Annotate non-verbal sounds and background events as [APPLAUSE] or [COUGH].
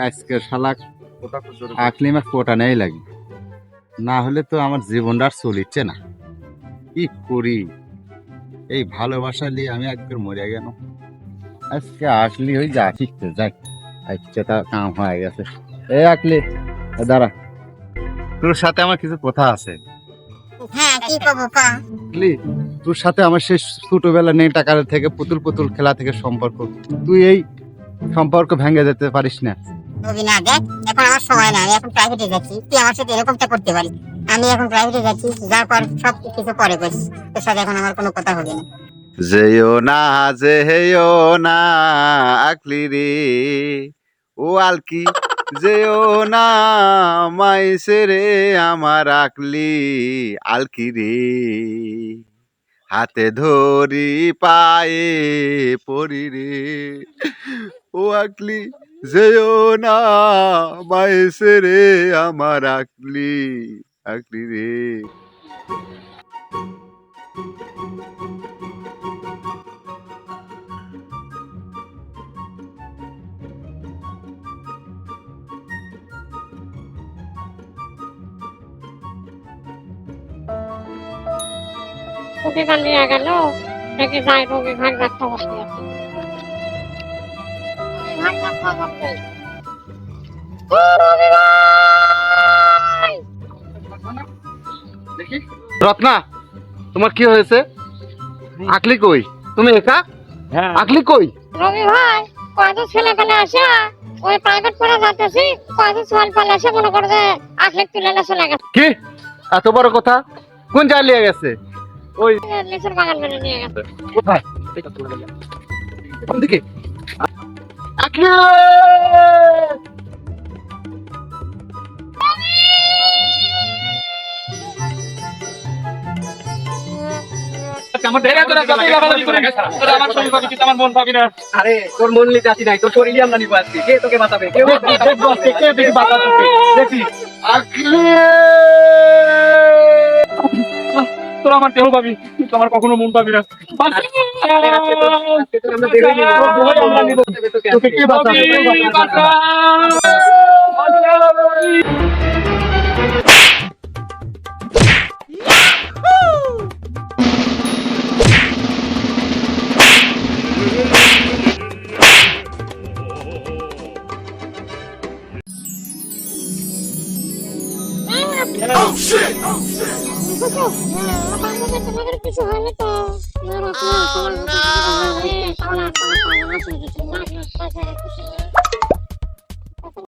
আজকে শালা আকলিমা কোটা নেই লাগে। না হলে তো আমার জীবনটা আর চলিচ্ছে না। কি করি? এই ভালোবাসা নিয়ে আমি একবার মরে গেল আজকে আসলি ওই যা শিখতে যাই। আজকে তা কাম হয়ে গেছে। এই আকলি দাঁড়া। তোর সাথে আমার কিছু কথা আছে। হ্যাঁ তোর সাথে আমার সেই ছোটবেলা নেই টাকার থেকে পুতুল পুতুল খেলা থেকে সম্পর্ক। তুই এই সম্পর্ক ভেঙে যেতে পারিস না। রবি না দেখ এখন আমার সময় না আমি এখন প্রাইভেটে যাচ্ছি। তুই আমার সাথে এরকমটা করতে পারিস। আমি এখন প্রাইভেটে যাচ্ছি যার পর সব কিছু পরে করিস। তোর সাথে এখন আমার কোনো কথা হবে না। যেও না যেও না আকলি রে। ও আলকি যেও না মাইসে রে আমার আকলি আলকি রে। হাতে ধরি পায়ে পরি রে। ও আকলি যেও না মাইসে রে আমার আকলি আকলি রে। রবি গান গেল রবি ঘাট রাখতে বসে আছে। রত্না তোমার কি হয়েছে? আকলি কই? তুমি একা? হ্যাঁ। আকলি কই? রবি ভাই কত ছেলে পেলে আসে? ওই প্রাইভেট করে যাতেছি কত ছেলে পেলে এসে মনে করে যে আসলে তুলে না চলে গেছে। কি? এত বড় কথা? কোন জায়গায় লিয়ে গেছে? ওই লিচুর বাগান নিয়ে গেছে। কোথায়? কোন দিকে? আরে তোর মন নিতে আসি নাই তোর শরীরই আমরা নিবো আজকে। কে তোকে বাঁচাবে? কেউ কে দেখি। তোরা আমার দেহ পাবি কিন্তু আমার কখনো মন পাবি না। আজকে তোর আমরা দেখে নিবো ওই [LAUGHS]